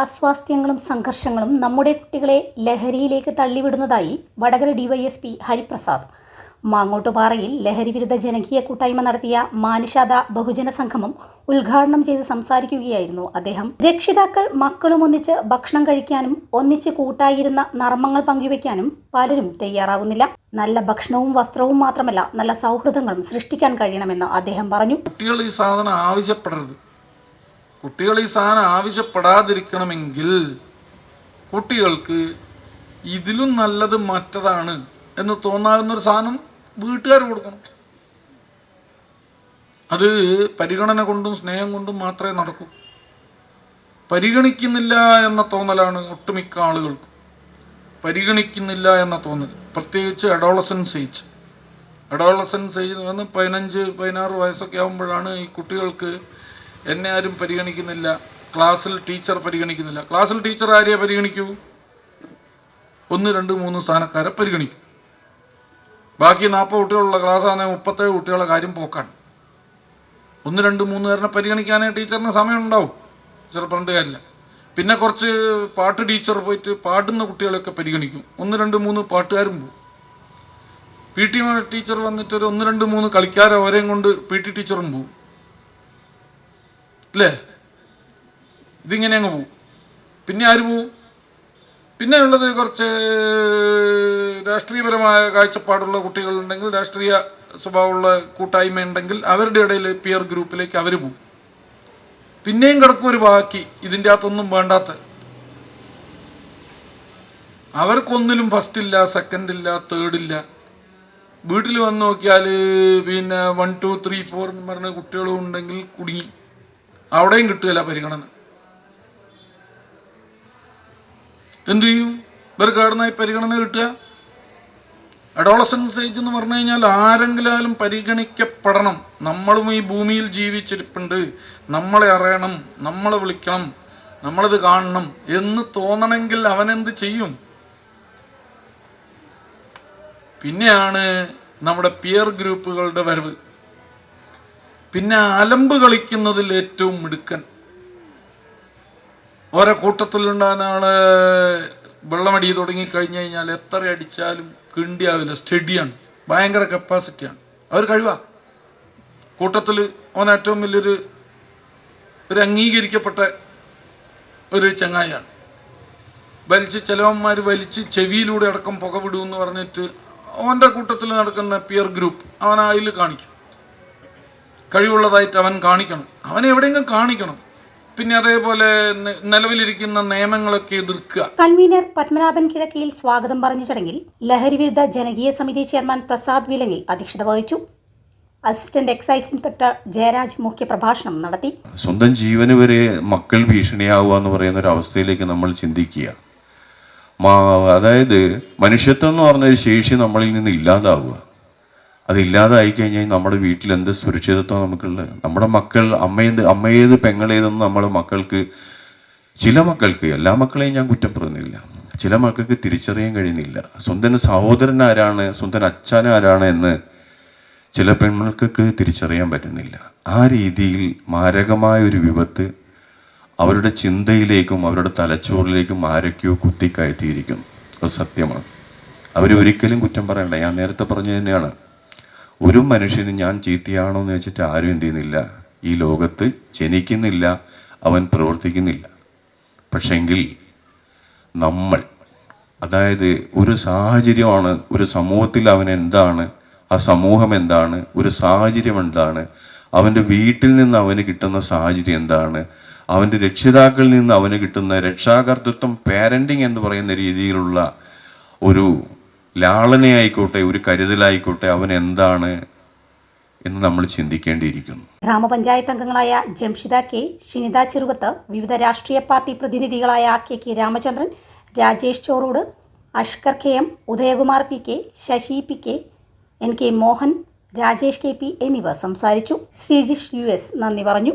അസ്വാസ്ഥ്യങ്ങളും സംഘർഷങ്ങളും നമ്മുടെ കുട്ടികളെ ലഹരിയിലേക്ക് തള്ളിവിടുന്നതായി വടകര ഡിവൈഎസ്പി ഹരിപ്രസാദ്. മാങ്ങോട്ടുപാറയിൽ ലഹരി വിരുദ്ധ ജനകീയ കൂട്ടായ്മ നടത്തിയ മാനുഷാദ ബഹുജന സംഗമം ഉദ്ഘാടനം ചെയ്ത് സംസാരിക്കുകയായിരുന്നു അദ്ദേഹം. രക്ഷിതാക്കൾ മക്കളും ഒന്നിച്ച് ഭക്ഷണം കഴിക്കാനും ഒന്നിച്ച് കൂട്ടായിരുന്ന നർമ്മങ്ങൾ പങ്കുവയ്ക്കാനും പലരും തയ്യാറാവുന്നില്ല. നല്ല ഭക്ഷണവും വസ്ത്രവും മാത്രമല്ല നല്ല സൗഹൃദങ്ങളും സൃഷ്ടിക്കാൻ കഴിയണമെന്ന് അദ്ദേഹം പറഞ്ഞു. കുട്ടികൾ ഈ സാധനം ആവശ്യപ്പെടരുത്. കുട്ടികൾ ഈ സാധനം ആവശ്യപ്പെടാതിരിക്കണമെങ്കിൽ കുട്ടികൾക്ക് ഇതിലും നല്ലത് മറ്റതാണ് എന്ന് തോന്നാവുന്നൊരു സാധനം വീട്ടുകാർ കൊടുക്കണം. അത് പരിഗണന കൊണ്ടും സ്നേഹം കൊണ്ടും മാത്രമേ നടക്കൂ. പരിഗണിക്കുന്നില്ല എന്ന തോന്നലാണ് ഒട്ടുമിക്ക ആളുകൾക്കും. പരിഗണിക്കുന്നില്ല എന്ന തോന്നൽ. പ്രത്യേകിച്ച് അഡോളസൻസ് ഏജ്. അഡോളസൻസ് ഏജ് എന്ന് പതിനഞ്ച് പതിനാറ് വയസ്സൊക്കെ ആകുമ്പോഴാണ് ഈ കുട്ടികൾക്ക് എന്നെ ആരും പരിഗണിക്കുന്നില്ല. ക്ലാസ്സിൽ ടീച്ചർ പരിഗണിക്കുന്നില്ല. ക്ലാസ്സിൽ ടീച്ചർ ആരെയെ പരിഗണിക്കൂ? ഒന്ന് രണ്ട് മൂന്ന് സ്ഥാനക്കാരെ പരിഗണിക്കും. ബാക്കി നാൽപ്പത് കുട്ടികളുള്ള ക്ലാസ്സാണെങ്കിൽ മുപ്പത്തേഴ് കുട്ടികളുടെ കാര്യം പോക്കാണ്. ഒന്ന് രണ്ട് മൂന്ന് പേരെ പരിഗണിക്കാനേ ടീച്ചറിന് സമയം ഉണ്ടാവും ടീച്ചർ പറഞ്ഞിട്ട് കാര്യമില്ല. പിന്നെ കുറച്ച് പാട്ട് ടീച്ചർ പോയിട്ട് പാടുന്ന കുട്ടികളെയൊക്കെ പരിഗണിക്കും. ഒന്ന് രണ്ട് മൂന്ന് പാട്ടുകാരും പോകും പി ടി ടീച്ചർ വന്നിട്ട് ഒരു ഒന്ന് രണ്ട് മൂന്ന് കളിക്കാരെ അവരെയും കൊണ്ട് പി ടി ടീച്ചറും പോകും അല്ലേ ഇതിങ്ങനെ അങ്ങ് പോവും. പിന്നെ ആര് പോവും? പിന്നെ ഉള്ളത് കുറച്ച് രാഷ്ട്രീയപരമായ കാഴ്ചപ്പാടുള്ള കുട്ടികളുണ്ടെങ്കിൽ രാഷ്ട്രീയ സ്വഭാവമുള്ള കൂട്ടായ്മ ഉണ്ടെങ്കിൽ അവരുടെ ഇടയിൽ പിയർ ഗ്രൂപ്പിലേക്ക് അവർ പോവും. പിന്നെയും കിടക്കും ഒരു ബാക്കി ഇതിന്റെ അകത്തൊന്നും വേണ്ടാത്ത. അവർക്കൊന്നിലും ഫസ്റ്റ് ഇല്ല സെക്കൻഡ് ഇല്ല തേർഡ് ഇല്ല. വീട്ടിൽ വന്ന് നോക്കിയാൽ പിന്നെ വൺ ടു ത്രീ ഫോർ എന്ന് പറഞ്ഞ കുട്ടികളും ഉണ്ടെങ്കിൽ കുടുങ്ങി. അവിടെയും കിട്ടുകയില്ല പരിഗണന. എന്തു ചെയ്യും? ഇവർക്ക് അവിടുന്നായി പരിഗണന കിട്ടുക? അഡോളസൻസ് ഏജ് എന്ന് പറഞ്ഞു കഴിഞ്ഞാൽ ആരെങ്കിലും പരിഗണിക്കപ്പെടണം. നമ്മളും ഈ ഭൂമിയിൽ ജീവിച്ചിരിപ്പുണ്ട്. നമ്മളെ അറിയണം നമ്മളെ വിളിക്കണം നമ്മളിത് കാണണം എന്ന് തോന്നണമെങ്കിൽ അവനെന്ത് ചെയ്യും? പിന്നെയാണ് നമ്മുടെ പിയർ ഗ്രൂപ്പുകളുടെ വരവ്. പിന്നെ അലമ്പ് കളിക്കുന്നതിൽ ഏറ്റവും മിടുക്കൻ. ഓരോ കൂട്ടത്തിലുണ്ടാകുന്ന ആൾ വെള്ളമടി തുടങ്ങി കഴിഞ്ഞു കഴിഞ്ഞാൽ എത്ര അടിച്ചാലും കിണ്ടിയാവില്ല. സ്റ്റഡിയാണ്. ഭയങ്കര കപ്പാസിറ്റിയാണ്. അവർ കഴിവാ. കൂട്ടത്തിൽ ഓൻ ഏറ്റവും വലിയൊരു ഒരു അംഗീകരിക്കപ്പെട്ട ഒരു ചങ്ങായിയാണ്. വലിച്ച് ചിലവന്മാർ വലിച്ച് ചെവിയിലൂടെ അടക്കം പുക വിടുമെന്ന് പറഞ്ഞിട്ട് അവന്റെ കൂട്ടത്തിൽ നടക്കുന്ന പിയർ ഗ്രൂപ്പ് അവൻ അതിൽ കാണിക്കും. കഴിവുള്ളതായിട്ട് അവൻ കാണിക്കണം. അവൻ എവിടെയെങ്കിലും കാണിക്കണം. പിന്നെ അതേപോലെ നിലവിലിരിക്കുന്ന നിയമങ്ങളൊക്കെ എതിർക്കുക. കൺവീനർ പത്മനാഭൻ കിഴക്കിയിൽ സ്വാഗതം പറഞ്ഞ ചടങ്ങിൽ ലഹരി വിരുദ്ധ ജനകീയ സമിതി ചെയർമാൻ പ്രസാദ് വിലങ്ങിൽ അധ്യക്ഷത വഹിച്ചു. അസിസ്റ്റന്റ് എക്സൈസ് ഇൻസ്പെക്ടർ ജയരാജ് മുഖ്യ പ്രഭാഷണം നടത്തി. സ്വന്തം ജീവന് വരെ മക്കൾ ഭീഷണിയാവുക എന്ന് പറയുന്ന ഒരു അവസ്ഥയിലേക്ക് നമ്മൾ ചിന്തിക്കുക. അതായത് മനുഷ്യത്വം എന്ന് പറഞ്ഞൊരു ശേഷി നമ്മളിൽ നിന്ന് ഇല്ലാതാവുക. അത് ഇല്ലാതായി കഴിഞ്ഞാൽ നമ്മുടെ വീട്ടിൽ എന്ത് സുരക്ഷിതത്വം നമുക്കുള്ളത്? നമ്മുടെ മക്കൾ അമ്മയേത് അമ്മയേത് പെങ്ങളേതെന്ന് നമ്മുടെ മക്കൾക്ക് ചില മക്കൾക്ക് എല്ലാ മക്കളെയും ഞാൻ കുറ്റം പറയുന്നില്ല ചില മക്കൾക്ക് തിരിച്ചറിയാൻ കഴിയുന്നില്ല. സ്വന്തം സഹോദരൻ ആരാണ് സ്വന്തം അച്ഛൻ ആരാണ് എന്ന് ചില പെൺമക്കൾക്ക് തിരിച്ചറിയാൻ പറ്റുന്നില്ല. ആ രീതിയിൽ മാരകമായ ഒരു വിപത്ത് അവരുടെ ചിന്തയിലേക്കും അവരുടെ തലച്ചോറിലേക്കും ആരൊക്കെയോ കുത്തിക്കയറ്റിയിരിക്കുന്നു. അത് സത്യമാണ്. അവരൊരിക്കലും കുറ്റം പറയണ്ട. ഞാൻ നേരത്തെ പറഞ്ഞു തന്നെയാണ്. ഒരു മനുഷ്യന് ഞാൻ ചീത്തയാണോ എന്ന് വെച്ചിട്ട് ആരും എന്ത് ചെയ്യുന്നില്ല. ഈ ലോകത്ത് ജനിക്കുന്നില്ല അവൻ പ്രവർത്തിക്കുന്നില്ല. പക്ഷെങ്കിൽ നമ്മൾ അതായത് ഒരു സാഹചര്യമാണ് ഒരു സമൂഹത്തിൽ അവൻ എന്താണ് ആ സമൂഹം എന്താണ് ഒരു സാഹചര്യം എന്താണ് അവന്റെ വീട്ടിൽ നിന്ന് അവന് കിട്ടുന്ന സാഹചര്യം എന്താണ് അവന്റെ രക്ഷിതാക്കളിൽ നിന്ന് അവന് കിട്ടുന്ന രക്ഷാകർതൃത്വം പാരന്റിങ് എന്ന് പറയുന്ന രീതിയിലുള്ള ഒരു ലാളനയായിക്കോട്ടെ ഒരു കരുതലായിക്കോട്ടെ അവൻ എന്താണ് എന്ന് നമ്മൾ ചിന്തിക്കേണ്ടിയിരിക്കുന്നു. ഗ്രാമപഞ്ചായത്ത് അംഗങ്ങളായ ജംഷിദ കെ ഷിനിത ചെറുവത്ത് വിവിധ രാഷ്ട്രീയ party പ്രതിനിധികളായ K K Ramachandran Rajesh Chorode Ashkar K M Udayakumar P K Sasi P K N K Mohan Rajesh K P എന്നിവർ സംസാരിച്ചു. ശ്രീജിഷ് യു എസ് നന്ദി പറഞ്ഞു.